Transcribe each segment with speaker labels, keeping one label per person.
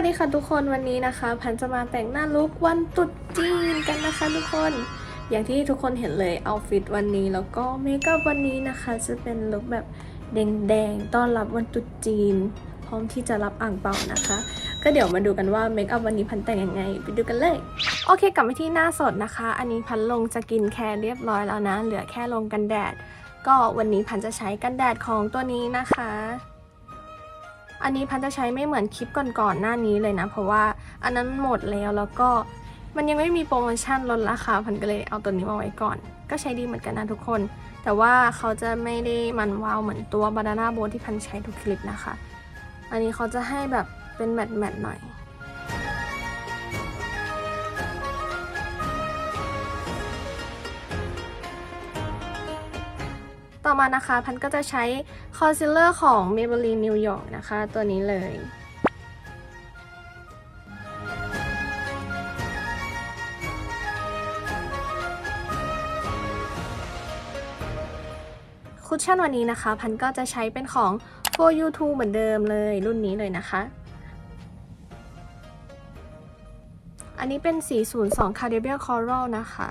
Speaker 1: สดีค่ะทุกคนวันนี้นะคะ พันจะมาแต่งหน้าลุควันตรุษจีนกันนะคะทุกคน อย่างที่ทุกคนเห็นเลยเอาฟิตวันนี้แล้วก็เมคอัพวันนี้นะคะ จะเป็นลุคแบบแดงๆต้อนรับวันตรุษจีน พร้อมที่จะรับอ่างเปานะคะ ก็เดี๋ยวมาดูกันว่าเมคอัพวันนี้พันแต่งยังไง ไปดูกันเลยโอเคกลับมาที่หน้าสดนะคะ อันนี้พันลงจะกินแคร์เรียบร้อยแล้วนะ เหลือแค่ลงกันแดด ก็วันนี้พันจะใช้กันแดดของตัวนี้นะคะ อันนี้พันจะใช้ไม่เหมือนคลิปก่อนๆหน้านี้เลยนะ เพราะว่าอันนั้นหมดแล้วแล้วก็มันยังไม่มีโปรโมชั่นลดราคาพันก็เลยเอาตัวนี้มาไว้ก่อน ก็ใช้ดีเหมือนกันนะทุกคน แต่ว่าเขาจะไม่ได้มันวาวเหมือนตัวบานาน่าโบที่พันใช้ทุกคลิปนะคะ อันนี้เขาจะให้แบบเป็นแมตต์แมตต์หน่อย ต่อมานะคะพันก็จะใช้คอนซีลเลอร์ของ Maybelline New York นะคะ ตัวนี้เลยคุชชั่นวันนี้นะคะ พันก็จะใช้เป็นของ For You 2เหมือนเดิมเลยรุ่นนี้เลยนะคะ อันนี้เป็น402 Cardiac Coral นะคะ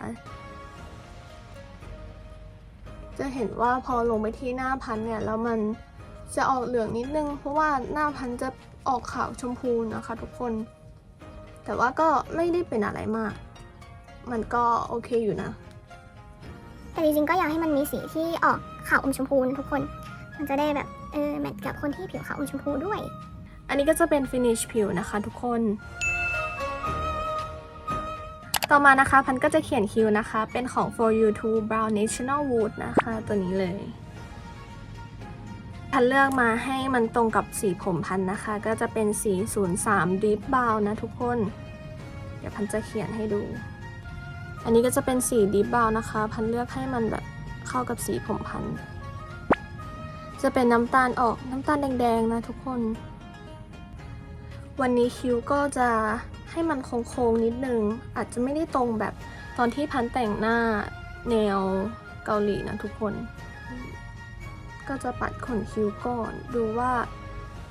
Speaker 1: จะเห็นว่าพอลงไปที่หน้าพันธุ์เนี่ย แล้วมันจะออกเหลืองนิดนึง เพราะว่าหน้าพันธุ์จะออกขาวชมพูนะคะทุกคน แต่ว่าก็ไม่ได้เป็นอะไรมาก มันก็โอเคอยู่นะ
Speaker 2: แต่จริงๆก็อยากให้มันมีสีที่ออกขาวอมชมพูนะทุกคน มันจะได้แบบเออแมทกับคนที่ผิวขาวอมชมพูด้วย
Speaker 1: อันนี้ก็จะเป็นฟินิชผิวนะคะทุกคน ต่อมานะคะพันก็จะเขียนคิวนะคะ เป็นของ For You to Brown National Wood นะคะ ตัวนี้เลย พันเลือกมาให้มันตรงกับสีผมพันนะคะ ก็จะเป็นสี 03 Deep Brown นะทุกคน เดี๋ยวพันจะเขียนให้ดู อันนี้ก็จะเป็นสี Deep Brown นะคะ พันเลือกให้มันแบบเข้ากับสีผมพัน จะเป็นน้ำตาลออกน้ำตาลแดงๆนะทุกคน วันนี้คิ้วก็จะ ให้มันโค้งๆนิดนึง อาจจะไม่ได้ตรงแบบตอนที่พันแต่งหน้าแนวเกาหลีนะทุกคน ก็จะปัดขนคิ้วก่อน ดูว่า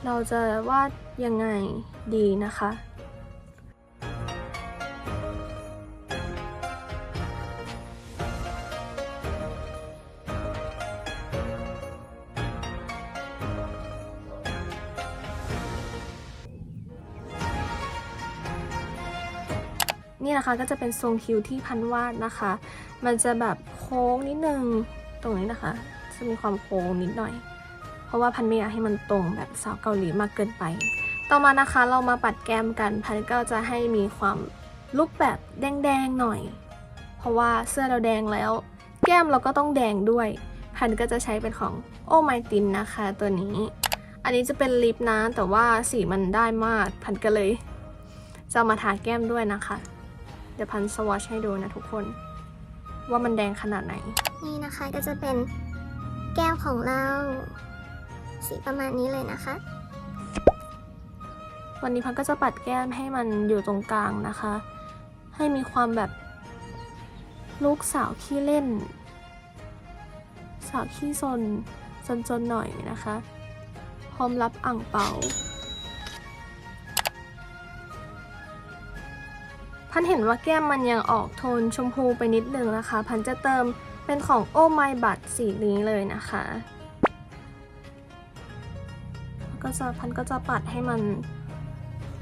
Speaker 1: เราจะวาดยังไงดีนะคะ นี่นะคะก็จะเป็นทรงคิ้วที่พันวาดนะคะ มันจะแบบโค้งนิดนึงตรงนี้นะคะ จะมีความโค้งนิดหน่อย เพราะว่าพันไม่อยากให้มันตรงแบบสาวเกาหลีมากเกินไป ต่อมานะคะเรามาปัดแก้มกันพันก็จะให้มีความลุกแบบแดงๆหน่อย เพราะว่าเสื้อเราแดงแล้ว แก้มเราก็ต้องแดงด้วย พันก็จะใช้เป็นของโอไมตินนะคะตัวนี้ อันนี้จะเป็นลิปนะแต่ว่าสีมันได้มาก พันก็เลยจะมาทาแก้มด้วยนะคะ ดี๋ยวพันสวอชให้ดูนะทุกคน ว่ามันแดงขนาดไหน
Speaker 2: นี่นะคะก็จะเป็นแก้วของเรา สีประมาณนี้เลยนะคะ
Speaker 1: วันนี้พันก็จะปัดแก้มให้มันอยู่ตรงกลางนะคะ ให้มีความแบบลูกสาวขี้เล่น สาวขี้ซนจนๆหน่อยนะคะ พร้อมรับอ่างเปา พันเห็นว่าแก้มมันยังออกโทนชมพูไปนิดนึงนะคะ พันจะเติมเป็นของโอไมบัตสีนี้เลยนะคะแล้วก็จะพันก็จะปัดให้มัน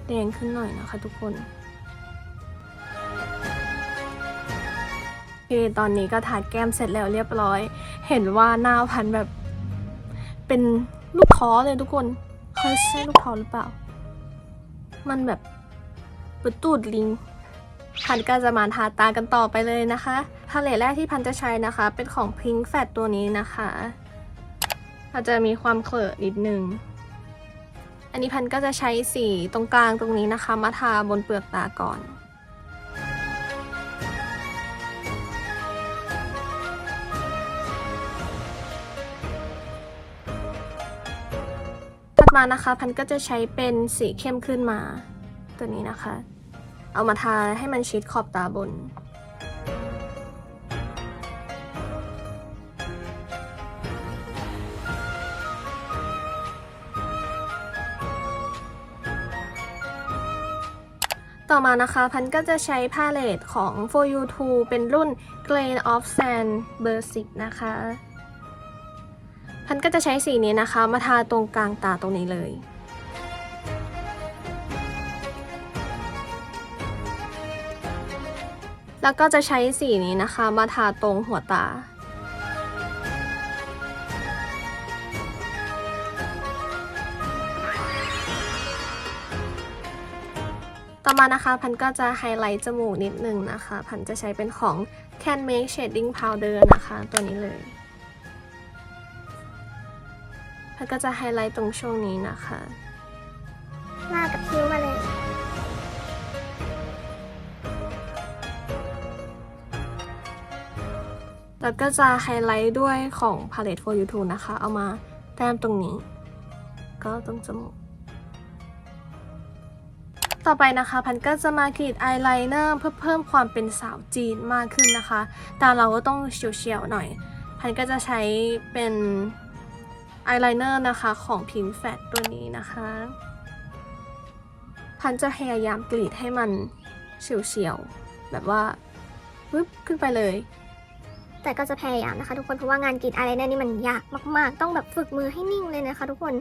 Speaker 1: แดงขึ้นหน่อยนะคะทุกคนโอเคตอนนี้ก็ทาแก้มเสร็จแล้วเรียบร้อย เห็นว่าหน้าพันแบบเป็นลูกคอเลยทุกคนเคยใช่ลูกคอหรือเปล่า มันแบบปิดตูดลิง พันก็จะมาทาตากันต่อไปเลยนะคะพาเลตแรกที่พันจะใช้นะคะ เป็นของ Pink Fat ตัวนี้นะคะอาจจะมีความเขลอะนิดนึง อันนี้พันก็จะใช้สีตรงกลางตรงนี้นะคะ มาทาบนเปลือกตาก่อนถัดมานะคะ พันก็จะใช้เป็นสีเข้มขึ้นมา ตัวนี้นะคะ เอามาทาให้มันชิดขอบตาบน ต่อมานะคะพันก็จะใช้พาเลตของ For You 2เป็นรุ่น Grain of Sand เบอร์ 10 นะคะ พันก็จะใช้สีนี้นะคะ มาทาตรงกลางตาตรงนี้เลย แล้วก็จะใช้สีนี้นะคะ มาทาตรงหัวตา ต่อมานะคะพันก็จะไฮไลท์จมูกนิดนึงนะคะ พันจะใช้เป็นของ Can Make Shading Powder นะคะ ตัวนี้เลย พันก็จะไฮไลท์ตรงช่วงนี้นะคะ
Speaker 2: ลากับ
Speaker 1: แล้วก็จะไฮไลท์ด้วยของ Palette for You t o นะคะ เอามาแต้มตรงนี้ ก็ตรงจมูก ต่อไปนะคะพันก็จะมากรีดอายไลเนอร์เพื่อเพิ่มความเป็นสาวจีนมากขึ้นนะคะ ตาเราก็ต้องเฉียวๆหน่อย พันก็จะใช้เป็นอายไลเนอร์นะคะของ Pink Fat ตัวนี้นะคะ พันจะพยายามกรีดให้มันเฉียวๆแบบว่าปึ๊บขึ้นไปเลย
Speaker 2: แต่ก็จะพยายามนะคะ ทุกคนเพราะว่างานกรีดอะไรเนี่ยนี่มันยากมากๆ ต้องแบบฝึกมือให้นิ่งเลยนะคะ ทุกคน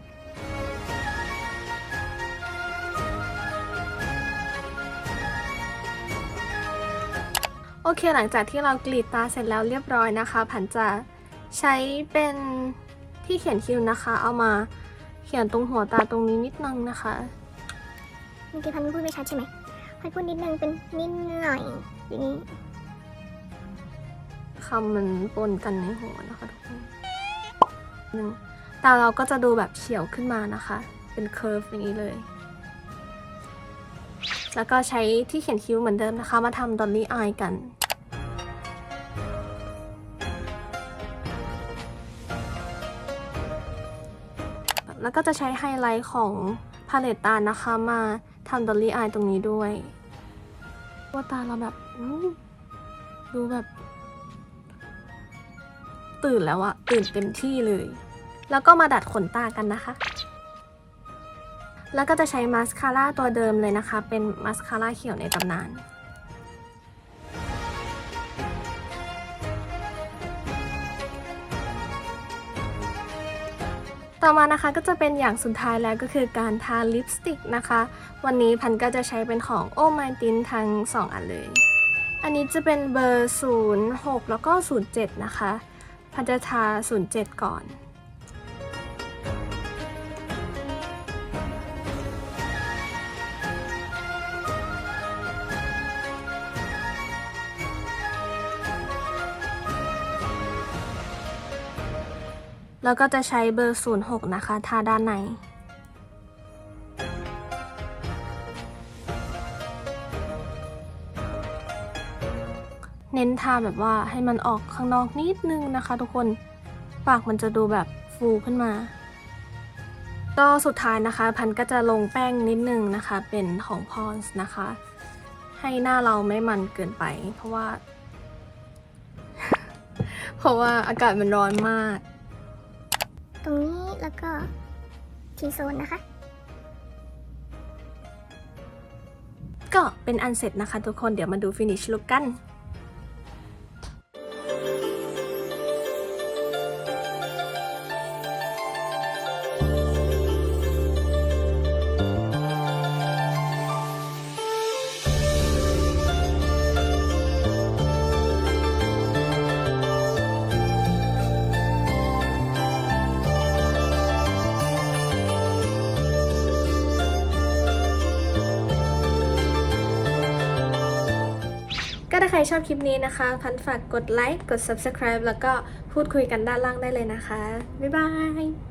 Speaker 1: โอเคหลังจากที่เรากรีดตาเสร็จแล้วเรียบร้อยนะคะผันจะใช้เป็นที่เขียนคิ้วนะคะ เอามาเขียนตรงหัวตาตรงนี้นิดนึงนะคะ
Speaker 2: เมื่อกี้พันพูดไม่ชัดใช่ไหมพันพูดนิดนึงเป็นนิดหน่อยอย่างนี้
Speaker 1: คำมันปนกันในหัวนะคะทุกคนหนึ่งตาเราก็จะดูแบบเฉียวขึ้นมานะคะ เป็นเคอร์ฟอย่างนี้เลย แล้วก็ใช้ที่เขียนคิ้วเหมือนเดิมนะคะ มาทำดอลลี่อายกันแล้วก็จะใช้ไฮไลท์ของพาเลตตานะคะมาทำดอลลี่อายตรงนี้ด้วยว่าตาเราแบบดูแบบ ตื่นแล้วอะตื่นเต็มที่เลย แล้วก็มาดัดขนตากันนะคะ แล้วก็จะใช้มาสคาร่าตัวเดิมเลยนะคะ เป็นมาสคาร่าเขียวในตำนานต่อมานะคะก็จะเป็นอย่างสุดท้ายแล้วก็คือการทาลิปสติกนะคะ วันนี้พันก็จะใช้เป็นของโอไมตินทั้ง 2 อันเลย อันนี้จะเป็นเบอร์ 06 แล้วก็ 07 นะคะ พันจะทา07 ก่อน แล้วก็จะใช้เบอร์ 06 นะคะ ทาด้านใน เน้นทาแบบว่าให้มันออกข้างนอกนิดนึงนะคะ ทุกคนปากมันจะดูแบบฟูขึ้นมาก็สุดท้ายนะคะ พันก็จะลงแป้งนิดนึงนะคะ เป็นของพอนส์นะคะ ให้หน้าเราไม่มันเกินไป เพราะว่า เพราะว่าอากาศมันร้อนมาก
Speaker 2: ตรงนี้แล้วก็ทีโซนนะคะ
Speaker 1: ก็เป็นอันเสร็จนะคะทุกคนเดี๋ยวมาดูฟินิชลุกกัน ใครชอบคลิปนี้นะคะ พันฝากกดไลค์ กด subscribe แล้วก็พูดคุยกันด้านล่างได้เลยนะคะ บ๊ายบาย